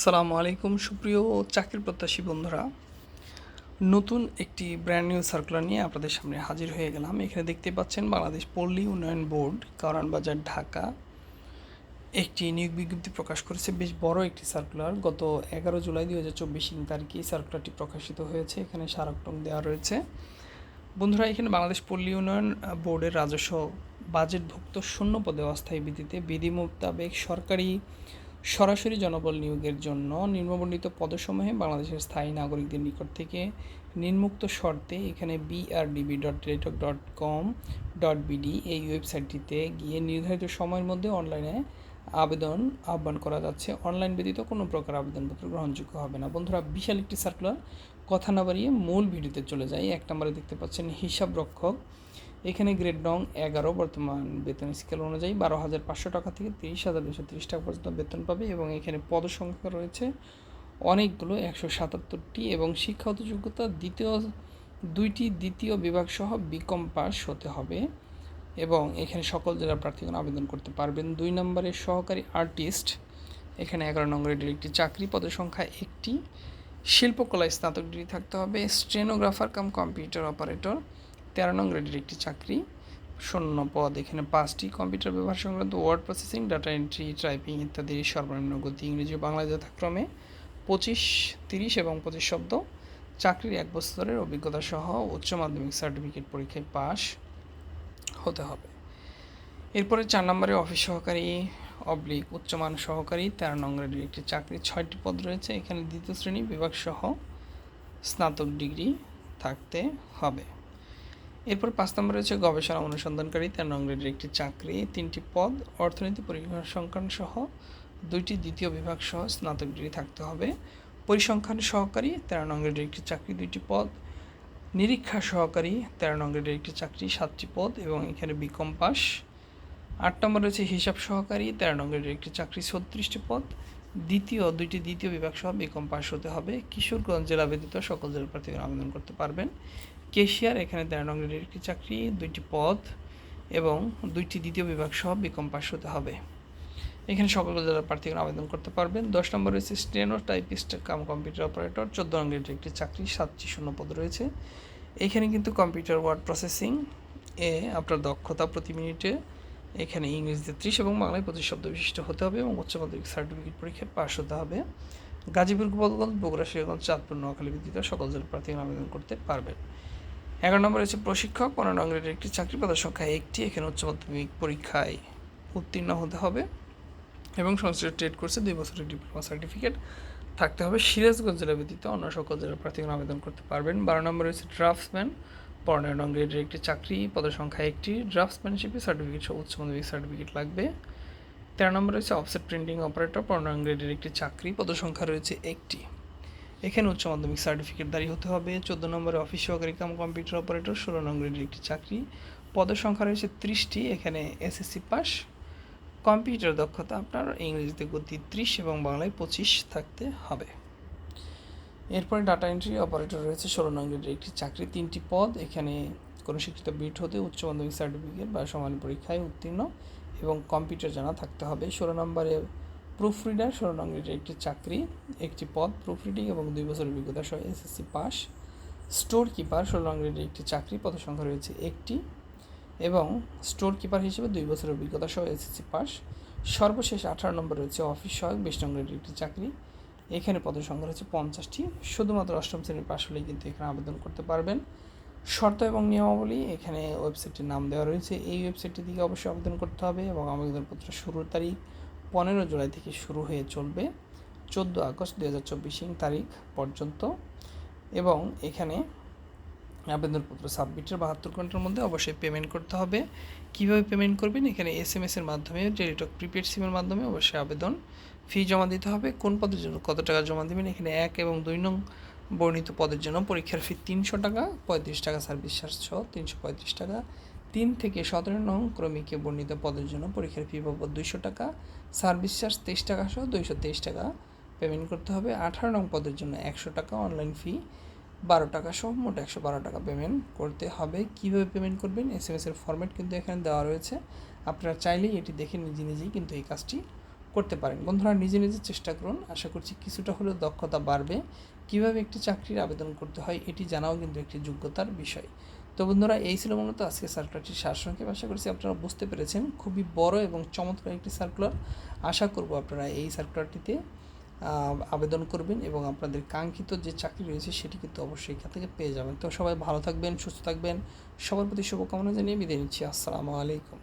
সালামু আলাইকুম, সুপ্রিয় চাকরি প্রত্যাশী বন্ধুরা। নতুন একটি ব্র্যান্ড নিউ সার্কুলার নিয়ে আপনাদের সামনে হাজির হয়ে গেলাম। এখানে দেখতে পাচ্ছেন বাংলাদেশ পল্লী উন্নয়ন বোর্ড কারণবাজার ঢাকা। একটি নিয়োগ বিজ্ঞপ্তি প্রকাশ করেছে। বেশ বড় একটি সার্কুলার গত এগারো জুলাই দুই হাজার চব্বিশ তারিখে এই সার্কুলারটি প্রকাশিত হয়েছে। এখানে স্মারকটং দেওয়া রয়েছে। বন্ধুরা, এখানে বাংলাদেশ পল্লী উন্নয়ন বোর্ডের রাজস্ব বাজেটভুক্ত শূন্য পদে অস্থায়ী ভিত্তিতে বিধি মোতাবেক সরকারি সরাসরি জনবল নিয়োগের জন্য নিম্নবর্ণিত পদসমূহে বাংলাদেশের স্থায়ী নাগরিকদের নিকট থেকে নিম্মুক্ত শর্তে এখানে BRDB dot teletalk dot com dot BD এই ওয়েবসাইটটিতে গিয়ে নির্ধারিত সময়ের মধ্যে অনলাইনে আবেদন আহ্বান করা যাচ্ছে। অনলাইন ব্যতীত কোনো প্রকার আবেদনপত্র গ্রহণযোগ্য হবে না। বন্ধুরা, বিশাল একটি সার্কুলার কথা না বাড়িয়ে মূল ভিডিওতে চলে যাই। এক নম্বরে দেখতে পাচ্ছেন হিসাব রক্ষক এখানে গ্রেড নং এগারো বর্তমান বেতন স্কেল অনুযায়ী বারো হাজার পাঁচশো টাকা থেকে তিরিশ হাজার দুশো তিরিশ টাকা পর্যন্ত বেতন পাবে এবং এখানে পদসংখ্যা রয়েছে অনেকগুলো, একশো সাতাত্তরটি এবং শিক্ষাগত যোগ্যতা দ্বিতীয়, দুইটি দ্বিতীয় বিভাগ সহ বিকম পাস হতে হবে এবং এখানে সকল জেলার প্রার্থীগণ আবেদন করতে পারবেন। দুই নম্বরে সহকারী আর্টিস্ট এখানে এগারো নম্বরের একটি চাকরি, পদের সংখ্যা একটি। শিল্পকলায় স্নাতক ডিগ্রি থাকতে হবে স্টেনোগ্রাফার কাম কম্পিউটার অপারেটর তেরো নং গ্রেডের একটি চাকরি শূন্য পদ, এখানে পাঁচটি কম্পিউটার ব্যবহার সংক্রান্ত word processing, data entry, typing ইত্যাদি সর্বনিম্ন গতি ইংরেজি বাংলা যথাক্রমে পঁচিশ, তিরিশ এবং পঁচিশ শব্দ। চাকরির এক বছরের অভিজ্ঞতা সহ উচ্চ মাধ্যমিক সার্টিফিকেট পরীক্ষায় পাস হতে হবে। এরপরে চার নম্বরে অফিস সহকারী অবলিক উচ্চমান সহকারী, তেরো নং গ্রেডের একটি চাকরি, ছয়টি পদ রয়েছে। এখানে দ্বিতীয় শ্রেণি বিভাগ সহ স্নাতক ডিগ্রি থাকতে হবে। এরপর পাঁচ নম্বরে রয়েছে গবেষণা অনুসন্ধানকারী, তেরো নং গ্রেডের একটি চাকরি, তিনটি পদ, অর্থনীতি পরিসংখ্যান সংখ্যান সহ দুইটি দ্বিতীয় বিভাগ সহ স্নাতক ডিগ্রি থাকতে হবে। পরিসংখ্যান সহকারী, তেরো নং গ্রেডের একটি চাকরি দুইটি পদ, নিরীক্ষা সহকারী, তেরো নং গ্রেডের একটি চাকরি সাতটি পদ এবং এখানে বিকম পাস। আট নম্বর রয়েছে হিসাব সহকারী, তেরো নং গ্রেডের একটি চাকরি ছত্রিশটি পদ, দ্বিতীয়, দুইটি দ্বিতীয় বিভাগ সহ বিকম পাস হতে হবে। কিশোরগঞ্জ জেলা ব্যতীত সকল জেলা প্রার্থীরা আবেদন করতে পারবেন। কেশিয়ার, এখানে তেরো নং গ্রেডের একটি চাকরি, দুইটি পদ এবং দুইটি দ্বিতীয় বিভাগ সহ বিকম পাস হতে হবে। এখানে সকল জেলার প্রার্থীগণ আবেদন করতে পারবেন। দশ নম্বর রয়েছে steno typist cum computer operator চোদ্দ নং গ্রেডের একটি চাকরি, সাতটি শূন্য পদ রয়েছে। এখানে কিন্তু কম্পিউটার ওয়ার্ড প্রসেসিং এ আপনার দক্ষতা প্রতি মিনিটে এখানে ইংরেজিতে ত্রিশ এবং বাংলায় পঁচিশ শব্দ বিশিষ্ট হতে হবে এবং উচ্চ মাধ্যমিক সার্টিফিকেট পরীক্ষায় পাশ হতে হবে। গাজীপুর, গোপালগঞ্জ, বগুড়া শিরগঞ্জ চাঁদপুর, নোয়াখালী ভিত্তিতে সকল জেলার প্রার্থীগণ আবেদন করতে পারবেন। এগারো নম্বর হচ্ছে প্রশিক্ষক, পনেরো নম্বরের একটি চাকরি পদের সংখ্যা একটি, এখানে উচ্চ মাধ্যমিক পরীক্ষায় উত্তীর্ণ হতে হবে এবং সংশ্লিষ্ট ট্রেড কোর্সে দুই বছরের ডিপ্লোমা সার্টিফিকেট থাকতে হবে। সিরাজগঞ্জ জেলা ব্যতীত অন্য সকল জেলার প্রার্থীগণ আবেদন করতে পারবেন। বারো নম্বর হচ্ছে ড্রাফটসম্যান পনেরো নং গ্রেডের একটি চাকরি পদের সংখ্যা একটি ড্রাফটসম্যানশিপে সার্টিফিকেট সহ উচ্চ মাধ্যমিক সার্টিফিকেট লাগবে। তেরো নম্বর রয়েছে অফসেট প্রিন্টিং অপারেটর পনেরো নং গ্রেডের একটি চাকরি পদের সংখ্যা রয়েছে একটি। এখানে উচ্চ মাধ্যমিক সার্টিফিকেট দাঁড়িয়ে হতে হবে। চোদ্দ নম্বরে অফিস সহকারী কাম কম্পিউটার অপারেটর ষোলো নং গ্রেডের একটি চাকরি। পদের সংখ্যা রয়েছে ত্রিশটি, এখানে এসএসসি পাস। কম্পিউটার দক্ষতা আপনার ইংরেজিতে গতি ত্রিশ এবং বাংলায় পঁচিশ থাকতে হবে। এরপরে ডাটা এন্ট্রি অপারেটর রয়েছে, ষোলো নং গ্রেডের একটি চাকরি, তিনটি পদ। এখানে কোনো শিক্ষিত বিট হতে উচ্চ মাধ্যমিক সার্টিফিকেট বা সমান পরীক্ষায় উত্তীর্ণ এবং কম্পিউটার জানা থাকতে হবে। ষোলো নম্বরে প্রুফ রিডার ষোলো নং একটি চাকরি, একটি পদ প্রুফ রিডিং এবং দুই বছর অভিজ্ঞতা সহ এসএসসি পাস স্টোর কিপার ষোলো নং একটি চাকরি পদ সংখ্যা রয়েছে একটি এবং স্টোর কিপার হিসেবে দুই বছরের অভিজ্ঞতা সহ এসএসসি পাস সর্বশেষ আঠারো নম্বর রয়েছে অফিস সহায়ক, বিশ নং একটি চাকরি। এখানে পদের সংখ্যা রয়েছে পঞ্চাশটি। শুধুমাত্র অষ্টম শ্রেণির পাশ হলেই কিন্তু এখানে আবেদন করতে পারবেন। শর্ত এবং নিয়মাবলী, এখানে ওয়েবসাইটটির নাম দেওয়া রয়েছে। এই ওয়েবসাইটটি থেকে অবশ্যই আবেদন করতে হবে এবং আবেদনপত্র শুরুর তারিখ পনেরো জুলাই থেকে শুরু হয়ে চলবে চোদ্দ আগস্ট দু হাজার চব্বিশ তারিখ পর্যন্ত এবং এখানে আবেদনপত্র সাবমিটের বাহাত্তর ঘণ্টার মধ্যে অবশ্যই পেমেন্ট করতে হবে। কীভাবে পেমেন্ট করবেন? এখানে এস এম এসের মাধ্যমে টেলিটক প্রিপেড সিমের মাধ্যমে অবশ্যই আবেদন ফি জমা দিতে হবে। কোন পদের জন্য, কত টাকা জমা দেবেন? এখানে এক এবং দুই নং বর্ণিত পদের জন্য পরীক্ষার ফি তিনশো টাকা, পঁয়ত্রিশ টাকা সার্ভিস চার্জ সহ তিনশো পঁয়ত্রিশ টাকা থেকে সতেরো নং ক্রমিকে বর্ণিত পদের জন্য পরীক্ষার ফি বাবদ দুইশো টাকা সার্ভিস চার্জ তেইশ টাকা সহ দুইশো তেইশ টাকা। পেমেন্ট করতে হবে আঠারো নং পদের জন্য একশো টাকা অনলাইন ফি বারো টাকা সহ মোট একশো বারো টাকা পেমেন্ট করতে হবে। কীভাবে পেমেন্ট করবেন? এস এম এসের ফর্ম্যাট কিন্তু এখানে দেওয়া রয়েছে। আপনারা চাইলেই এটি দেখে নিজে নিজেই কিন্তু এই কাজটি করতে পারেন। বন্ধুরা, নিজে নিজে চেষ্টা করুন। আশা করছি কিছুটা হলেও দক্ষতা বাড়বে। কীভাবে একটি চাকরির আবেদন করতে হয় এটি জানাও কিন্তু একটি যোগ্যতার বিষয়। তো বন্ধুরা, এই ছিল মূলত আজকে সার্কুলারটির সারসংক্ষেপ। আশা করছি আপনারা বুঝতে পেরেছেন। খুবই বড় এবং চমৎকার একটি সার্কুলার আশা করব আপনারা এই সার্কুলারটিতে আবেদন করবেন এবং আপনাদের কাঙ্ক্ষিত যে চাকরি রয়েছে সেটি কিন্তু অবশ্যই এখান থেকে পেয়ে যাবেন। তো সবাই ভালো থাকবেন, সুস্থ থাকবেন। সবার প্রতি শুভকামনা জানিয়ে বিদায় নিচ্ছি। আসসালামু আলাইকুম।